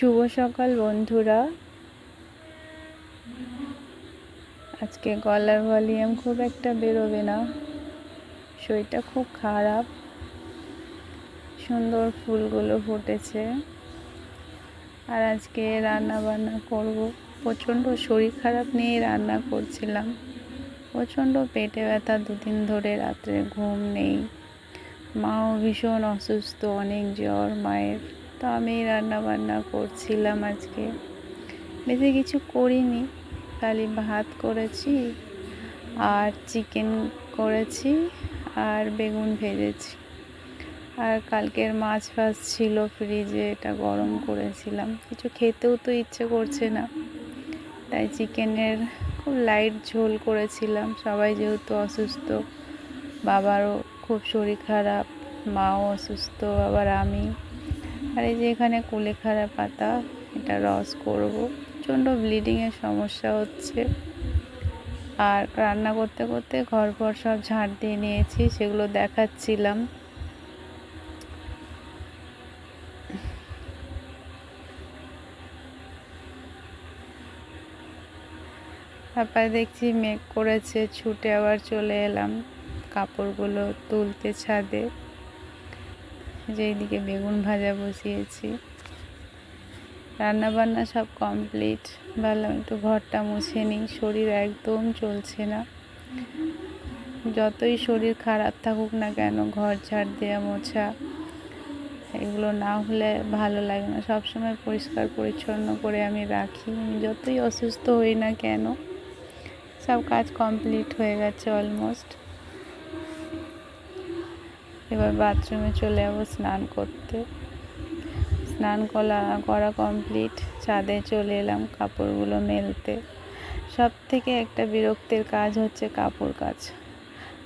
শুভ সকাল, বন্ধুরা। আজকে গলার ভলিউম খুব একটা বেরোবে না। শরীরটা খুব খারাপ। সুন্দর ফুলগুলো ফুটেছে। আর আজকে রান্না বান্না করব। প্রচণ্ড শরীর খারাপ নিয়ে রান্না করছিলাম। প্রচণ্ড পেটে ব্যথা দুদিন ধরে, রাত্রে ঘুম নেই। মাও ভীষণ অসুস্থ, অনেক জ্বর, মায়ের তো আমি রান্না বান্না করছিলাম আজকে। বেশি কিছু করিনি, খালি ভাত করেছি আর চিকেন করেছি আর বেগুন ভেজেছি। আর কালকের মাছ ফাছ ছিল ফ্রিজে এটা গরম করেছিলাম। কিছু খেতেও তো ইচ্ছে করছে না, তাই চিকেনের খুব লাইট ঝোল করেছিলাম। সবাই যেহেতু অসুস্থ, বাবারও খুব শরীর খারাপ, মাও অসুস্থ আবার আমি আর এই যে এখানে কুলেখাড়া পাতা, এটা রস করব। প্রচণ্ড ব্লিডিংয়ের সমস্যা হচ্ছে। আর রান্না করতে করতে ঘর ঘর সব ঝাঁট দিয়ে নিয়েছি, সেগুলো দেখাচ্ছিলাম। তারপরে দেখছি মেঘ করেছে, ছুটে আবার চলে এলাম। কাপড়গুলো তুলতে ছাদে। যে এইদিকে বেগুন ভাজা বসিয়েছি। রান্না বান্না সব কমপ্লিট। ভাবলাম একটু ঘরটা মুছে নিই, শরীর একদম চলছে না। যতই শরীর খারাপ থাকুক না কেন, ঘর ঝাড় দেওয়া মোছা, এগুলো না হলে ভালো লাগে না। সবসময় পরিষ্কার, পরিচ্ছন্ন করে আমি রাখি। আমি যতই অসুস্থ হই না কেন, সব কাজ কমপ্লিট হয়ে গেছে অলমোস্ট। এবার বাথরুমে চলে যাব স্নান করতে। স্নান করা করা কমপ্লিট ছাদে চলে এলাম কাপড়গুলো মেলতে। সব থেকে একটা বিরক্তির কাজ হচ্ছে কাপড় কাজ।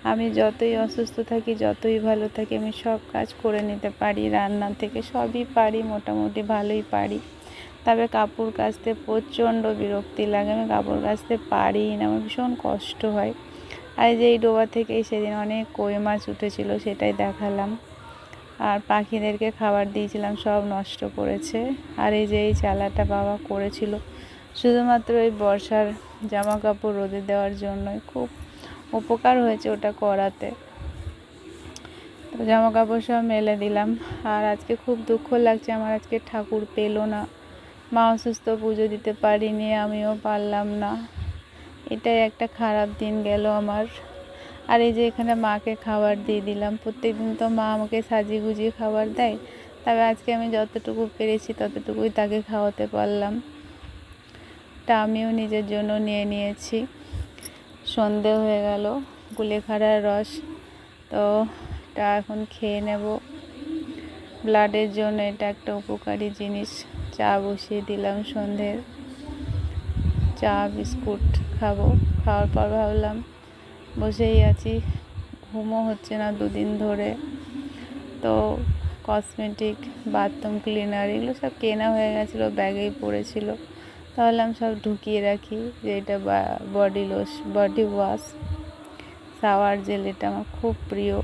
আমি যতই অসুস্থ থাকি, যতই ভালো থাকি, আমি সব কাজ করে নিতে পারি, রান্না থেকে সবই পারি, মোটামুটি ভালোই পারি। তবে কাপড় কাচতে প্রচণ্ড বিরক্তি লাগে। আমি কাপড় কাচতে পারি না, আমার ভীষণ কষ্ট হয়। আর যে এই ডোবা থেকেই সেদিন অনেক কই মাছ উঠেছিল সেটাই দেখালাম। আর পাখিদেরকে খাবার দিয়েছিলাম, সব নষ্ট করেছে। আর এই যে এই চালাটা বাবা করেছিল, শুধুমাত্র এই বর্ষার জামা কাপড় রোদে দেওয়ার জন্যই। খুব উপকার হয়েছে ওটা করাতে। তো জামা কাপড় সব মেলে দিলাম। আর আজকে খুব দুঃখ লাগছে, আমার আজকে ঠাকুর পেল না। মা অসুস্থ, পুজো দিতে পারিনি, আমিও পারলাম না। এটাই একটা খারাপ দিন গেল আমার। আর এই যে এখানে মাকে খাবার দিয়ে দিলাম, প্রত্যেকদিন তো মা আমাকে সাজিয়ে গুজিয়ে খাবার দেয়, তবে আজকে আমি যতটুকু পেরেছি ততটুকুই তাকে খাওয়াতে পারলাম। তা আমিও নিজের জন্য নিয়ে নিয়েছি। সন্ধে হয়ে গেল কুলেখাড়ার রস, তো এটা এখন খেয়ে নেব। ব্লাডের জন্য এটা একটা উপকারী জিনিস, চা বসিয়ে দিলাম সন্ধ্যের চা, বিস্কুট খাব। খাওয়ার পর ভাবলাম বসেই আছি। ঘুমও হচ্ছে না দুদিন ধরে। তো কসমেটিক বাথরুম ক্লিনার এগুলো সব কেনা হয়ে গেছিল, ব্যাগেই পড়েছিল। তাহলে আমি সব ঢুকিয়ে রাখি যে এটা বডি লোস বডি ওয়াশ শাওয়ার জেল এটা আমার খুব প্রিয়।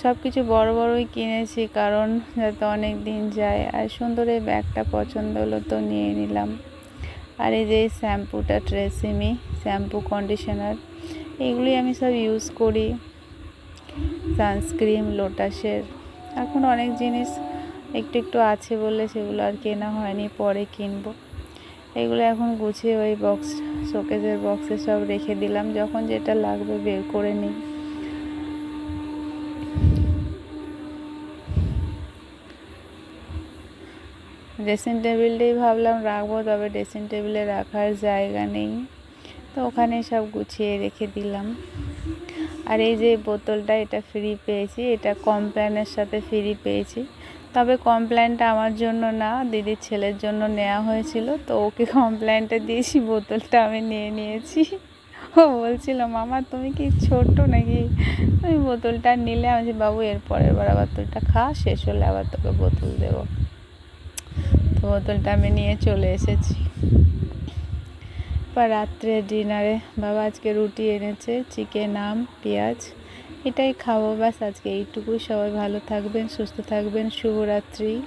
সব কিছু বড় বড়ই কিনেছি কারণ যাতে অনেক দিন যায়। আর সুন্দর এই ব্যাগটা পছন্দ হলো তো নিয়ে নিলাম। আর এই যে শ্যাম্পুটা, ট্রেসিমি, শ্যাম্পু কন্ডিশনার এগুলি আমি সব ইউজ করি। সানস্ক্রিন লোটাসের এখন অনেক জিনিস একটু একটু আছে বলে সেগুলো আর কেনা হয়নি, পরে কিনবো। এগুলো এখন গুছিয়ে ওই বক্স শোকেজের বক্সে সব রেখে দিলাম। যখন যেটা লাগবে বের করে নিই। ড্রেসিং টেবিলটাই ভাবলাম রাখব, তবে ড্রেসিং টেবিলে রাখার জায়গা নেই। তো ওখানে সব গুছিয়ে রেখে দিলাম। আর এই যে বোতলটা, এটা ফ্রি পেয়েছি। এটা কমপ্ল্যানের সাথে ফ্রি পেয়েছি। তবে কমপ্ল্যানটা আমার জন্য না, দিদির ছেলের জন্য নেওয়া হয়েছিল। তো ওকে কমপ্ল্যানটা দিয়েছি, বোতলটা আমি নিয়ে নিয়েছি। ও বলছিল, মামা, তুমি কি ছোট নাকি? তুমি বোতলটা নিলে। আমি বাবু এর পরের বার আবার তোরটা খা, শেষ হলে আবার তোকে বোতল দেবো। বোতলটা আমি নিয়ে চলে এসেছি। বা রাত্রে ডিনারে বাবা আজকে রুটি এনেছে, চিকেন, আম, পেঁয়াজ। এটাই খাব, ব্যাস আজকে এইটুকুই। সবাই ভালো থাকবেন, সুস্থ থাকবেন। শুভরাত্রি।